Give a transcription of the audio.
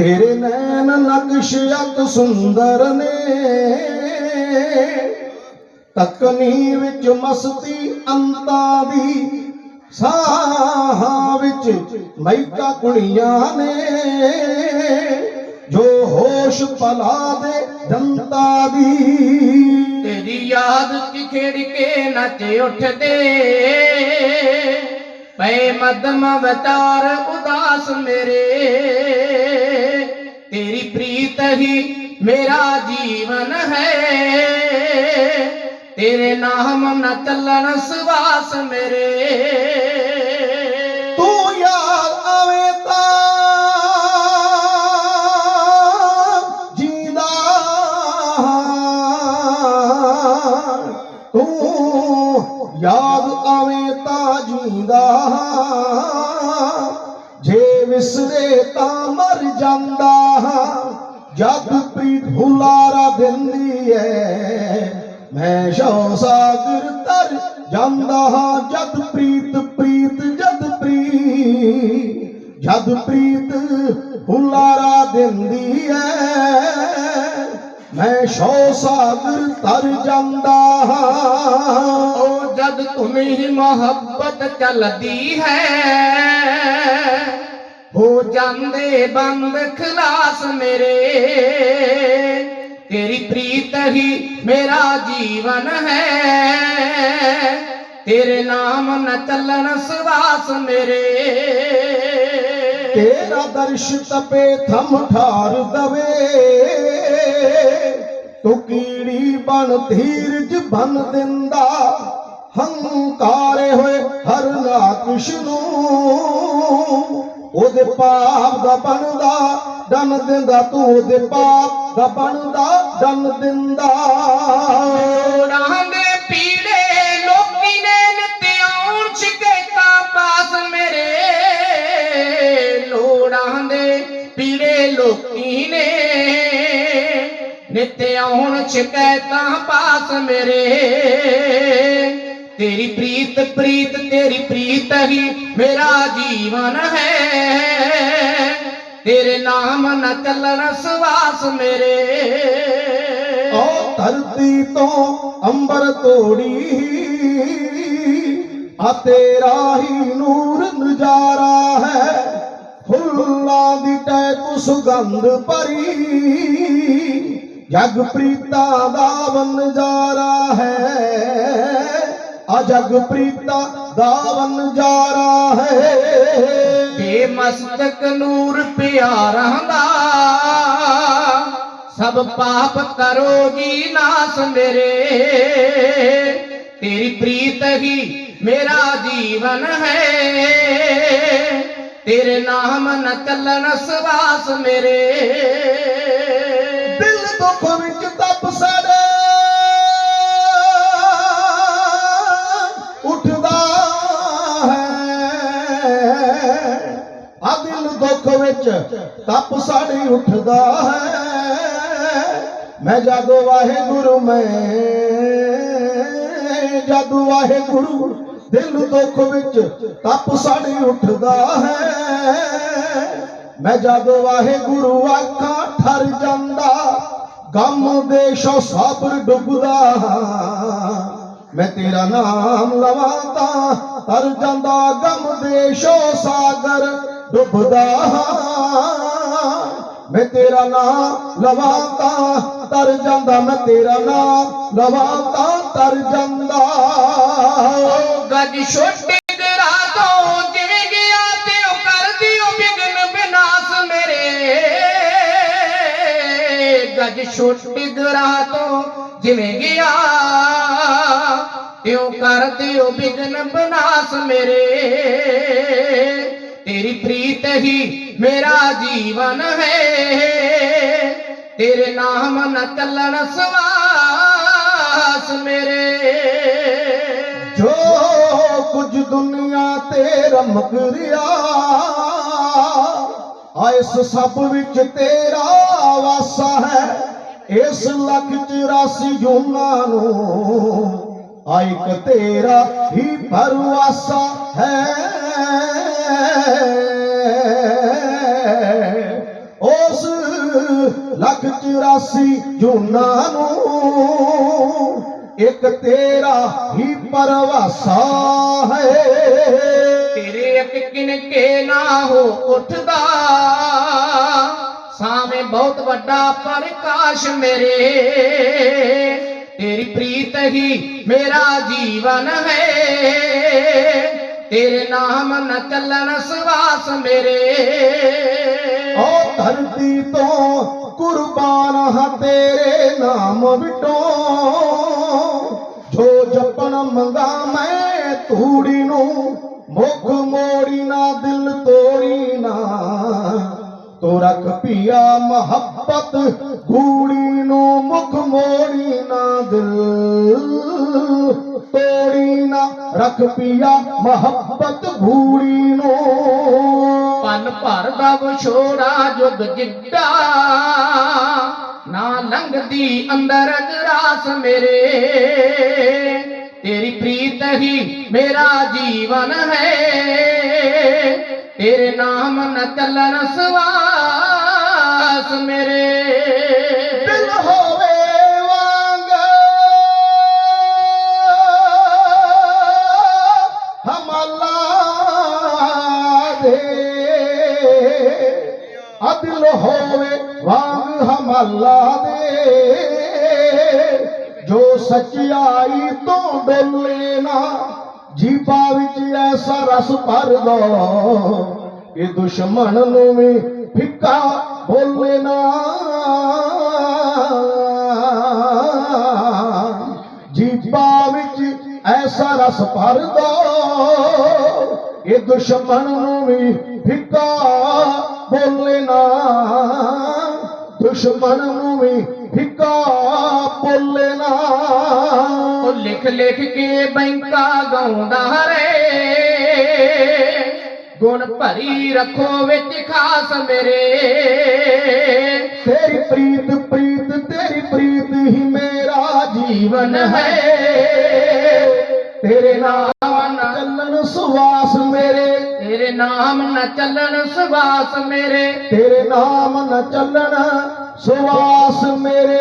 ਤੇਰੇ ਨੈਣ ਨਕਸ਼ ਅਤ ਸੁੰਦਰ ਨੇ। ਤਕਨੀ ਵਿੱਚ ਮਸਤੀ ਅੰਤਾਂ ਦੀ, ਸਾਹਾਂ ਵਿੱਚ ਮੈਕਾ ਕੁੜੀਆਂ ਨੇ। ਜੋ ਹੋਸ਼ ਪਲਾ ਦੇ ਦੰਤਾ ਦੀ। ਤੇਰੀ ਯਾਦ ਚ ਖੇੜ ਕੇ ਨੱਚ ਉੱਠਦੇ। ਪਏ ਮਦਮ ਵਿਚਾਰ ਉਦਾਸ ਮੇਰੇ। ਤੇਰੀ ਪ੍ਰੀਤ ਹੀ ਮੇਰਾ ਜੀਵਨ ਹੈ ਤੇਰੇ ਨਾਮ ਨ ਚੱਲਣ ਸਵਾਸ ਮੇਰੇ ਤੂੰ ਯਾਰ ਆਵੇਂ ਤਾਂ ਜੀਂਦਾ ਤੂੰ ਯਾਦ ਆਵੇਂ ਤਾਂ ਜੀਂਦਾ ਜੇ ਵਿਸਰੇ ਤਾਂ ਮਰ ਜਾਂਦਾ। ਜਦ ਪ੍ਰੀਤ ਹੁਲਾਰਾ ਦਿੰਦੀ ਐ ਮੈਂ ਸ਼ੌ ਸਾਗਰ ਤਰ ਜਾਂਦਾ ਹਾਂ। ਜਦ ਪ੍ਰੀਤ ਪ੍ਰੀਤ, ਜਦ ਪ੍ਰੀਤ ਜਦ ਪ੍ਰੀਤ ਹੁਲਾਰਾ ਦਿੰਦੀ ਐ ਮੈਂ ਸ਼ੌ ਸਾਗਰ ਤਰ ਜਾਂਦਾ ਹਾਂ। ਉਹ ਜਦ ਤੁਮੀ ਮੁਹੱਬਤ ਚੱਲਦੀ ਹੈ ਹੋ ਜਾਂਦੇ ਬੰਦ ਖਲਾਸ ਮੇਰੇ। ਤੇਰੀ ਪ੍ਰੀਤ ਹੀ ਮੇਰਾ ਜੀਵਨ ਹੈ। ਤੇਰੇ ਨਾਮ ਨ ਚੱਲਣ ਸਵਾਸ ਮੇਰੇ। ਤੇਰਾ ਦਰਸ਼ ਤਪੇ ਥਮ ਠਾਰ ਦਵੇ। ਤੂੰ ਕੀੜੀ ਬਣ ਧੀਰਜ ਬਨ ਦਿੰਦਾ। ਹੰਕਾਰੇ ਹੋਏ ਹਰ ਨਾ ਨਾਕਸ਼ ਨੂੰ ਉਹਦੇ ਪਾਪ ਦਾ ਬਣਦਾ ਦਨ ਦਿੰਦਾ, ਤੂੰ ਉਹਦੇ ਪਾਪ ਦਾ ਬਣਦਾ ਦਨ ਦਿੰਦਾ। ਲੋੜਾਂ ਪੀੜੇ ਲੋਕੀ ਨੇ ਆਉਣ ਸ਼ਿਕਾਇਤਾਂ ਪਾਸ ਮੇਰੇ। ਲੋੜਾਂ ਦੇ ਪੀੜੇ ਲੋਕੀ ਨੇ ਨਿਤਿਆਉਣ ਸ਼ਿਕਾਇਤਾਂ ਪਾਸ ਮੇਰੇ। ਤੇਰੀ ਪ੍ਰੀਤ ਪ੍ਰੀਤ, ਤੇਰੀ ਪ੍ਰੀਤ ਹੀ ਮੇਰਾ ਜੀਵਨ ਹੈ। ਤੇਰੇ ਨਾਮ ਨ ਚੱਲਣ ਸਵਾਸ ਮੇਰੇ। ਓ ਧਰਤੀ ਤੋਂ ਅੰਬਰ ਤੋੜੀ ਆ ਤੇਰਾ ਹੀ ਨੂਰ ਨਜ਼ਾਰਾ ਹੈ। ਫੁੱਲਾਂ ਦੀ ਟੈ ਕੁ ਸੁਗੰਧ ਭਰੀ, ਜਗ ਪ੍ਰੀਤਾ ਦਾ ਨਜ਼ਾਰਾ ਹੈ। ਆ ਜਗ ਪ੍ਰੀਤਾ ਦਾ ਨਜ਼ਾਰਾ ਹੈ ਤੇ ਮਸਤਕ ਨੂਰ ਪਿਆਰਾਂ ਦਾ। ਸਭ ਪਾਪ ਕਰੋ ਜੀ ਨਾਸ ਮੇਰੇ। ਤੇਰੀ ਪ੍ਰੀਤ ਹੀ ਮੇਰਾ ਜੀਵਨ ਹੈ। ਤੇਰੇ ਨਾਮ ਨ ਚੱਲਣ ਸਵਾਸ ਮੇਰੇ। ਦਿਲ ਦੁੱਖ ਵਿੱਚ ਵਿੱਚ ਤਪ ਸੜੀ ਉੱਠਦਾ ਹੈ। ਮੈਂ ਜਾਦੋ ਵਾਹਿਗੁਰੂ, ਮੈਂ ਜਾਦੂ ਵਾਹਿਗੁਰੂ, ਦਿਲ ਦੁੱਖ ਵਿੱਚ ਤਪ ਸੜੀ ਉੱਠਦਾ ਹੈ। ਮੈਂ ਜਾਦੋ ਵਾਹਿਗੁਰੂ, ਆਖਾਂ ਠਰ ਜਾਂਦਾ, ਗਮ ਦੇ ਸ਼ੋ ਸਾਬਰ ਡੁੱਬਦਾ। ਮੈਂ ਤੇਰਾ ਨਾਮ ਲਵਾਂ ਤਾਂ ਤਰ ਜਾਂਦਾ, ਗਮ ਦੇਸ਼ੋ ਸਾਗਰ ਡੁੱਬਦਾ ਮੈਂ ਤੇਰਾ ਨਾਮ ਲਵਾਂ ਤਾਂ ਤਰ ਜਾਂਦਾ ਮੈਂ ਤੇਰਾ ਨਾਮ ਲਵਾਂ ਤਾਂ ਤਰ ਜਾਂਦਾ ਓ ਗੱਜ ਛੋਟੇ ਗਰਾ ਤੋਂ ਜਿਵੇਂ ਗਿਆ ਤੇ ਉਹ ਕਰਦੀ ਉਹ ਬਿਗਨ ਬਿਨਾਸ ਮੇਰੇ ਗੱਜ ਛੋਟੇ ਗਰਾ ਤੋਂ ਜਿਵੇਂ ਗਿਆ ਤੇ ਉਹ ਤੇਰੀ ਪ੍ਰੀਤ ਹੀ ਮੇਰਾ ਜੀਵਨ ਹੈ। ਤੇਰੇ ਨਾਮ ਨ ਚੱਲਣ ਸਵਾਸ ਮੇਰੇ। ਜੋ ਕੁਝ ਦੁਨੀਆ ਤੇ ਰਮਕ ਰਿਆ ਆ ਇਸ ਸਭ ਵਿੱਚ ਤੇਰਾ ਵਾਸਾ ਹੈ। ਇਸ ਲੱਖ 84 ਜੂਨਾ ਨੂੰ, ਆ ਤੇਰਾ ਹੀ ਪਰਵਾਸਾ ਹੈ। ਉਸ ਲੱਖ 84 ਜੂਨਾ ਨੂੰ ਇੱਕ ਤੇਰਾ ਹੀ ਪਰਵਾਸਾ ਹੈ। ਤੇਰੇ ਅੱਖ ਕਿਨਕੇ ਨਾ ਹੋ ਉੱਠਦਾ, ਸਾਵੇਂ ਬਹੁਤ ਵੱਡਾ ਪ੍ਰਕਾਸ਼ ਮੇਰੇ। ਤੇਰੀ ਪ੍ਰੀਤ ਹੀ ਮੇਰਾ ਜੀਵਨ ਹੈ। ਤੇਰੇ ਨਾਮ ਨ ਚੱਲਣ ਸਵਾਸ ਮੇਰੇ। ਓ ਧਰਤੀ ਤੋਂ ਕੁਰਬਾਨ ਹਾਂ ਤੇਰੇ ਨਾਮ ਵਿਟੋ ਜੋ ਜਪਨ ਮੰਗਾ ਮੈਂ ਤੂੜੀ ਨੂੰ, ਮੁਖ ਮੋੜੀ ਨਾ, ਦਿਲ ਤੋੜੀ ਨਾ। ਤੋ ਰੱਖ ਪਿਆ ਮੁਹੱਬਤ, ਗੂੜੀ ਨੂੰ ਮੁਖ ਮੋੜੀ ਨਾ, ਦਿਲ। ਤੋੜੀ ਨਾ ਰੱਖ ਪਿਆ ਮੁਹੱਬਤ ਗੂੜੀ ਨੂੰ। ਪਨ ਭਰ ਦਾ ਵਿਛੋੜਾ ਜੁਗ ਜਿੱਡਾ ਨਾ ਲੰਘਦੀ ਅੰਦਰ ਮੇਰੇ। ਤੇਰੀ ਪ੍ਰੀਤ ਹੀ ਮੇਰਾ ਜੀਵਨ ਹੈ ਤੇਰੇ ਨਾਮ ਨ ਚੱਲਣ ਸਵਾਸ ਮੇਰੇ। ਦਿਲ ਹੋਵੇ ਦੇ ਅਦਲ ਹੋਵੇ ਵਾਂਗ ਹਮਲਾ ਦੇ। ਜੋ ਸਚਾਈ ਤੋਂ ਡੋਲੇ ਨਾ ਜੀਬਾ ਵਿੱਚ ਐਸਾ ਰਸ ਭਰ ਦੋ ਕਿ ਦੁਸ਼ਮਣ ਨੂੰ ਵੀ ਫਿੱਕਾ ਬੋਲੇ ਨਾ। ਜੀਪਾ ਵਿੱਚ ਐਸਾ ਰਸ ਭਰ ਦੋ ਇਹ ਦੁਸ਼ਮਣ ਨੂੰ ਵੀ ਫਿੱਕਾ ਬੋਲੇ ਨਾ। ਦੁਸ਼ਮਣ ਨੂੰ ਵੀ ਫਿੱਕਾ ਬੋਲੇ ਨਾ। ਉਹ ਲਿਖ ਲਿਖ ਕੇ ਬੈਂਕਾ ਗਾਉਂਦਾ ਰੇ ਗੁਣ ਭਰੀ ਰੱਖੋ ਵਿੱਚ ਖਾਸ ਮੇਰੇ। ਤੇਰੀ ਪ੍ਰੀਤ ਪ੍ਰੀਤ ਤੇਰੀ ਪ੍ਰੀਤ ਹੀ ਮੇਰਾ ਜੀਵਨ ਹੈ। ਤੇਰੇ ਨਾਲ ਨਾਮ ਨਾ ਚੱਲਣ ਸਵਾਸ ਮੇਰੇ। ਤੇਰੇ ਨਾਮ ਨਾ ਚੱਲਣ ਸੁਵਾਸ ਮੇਰੇ।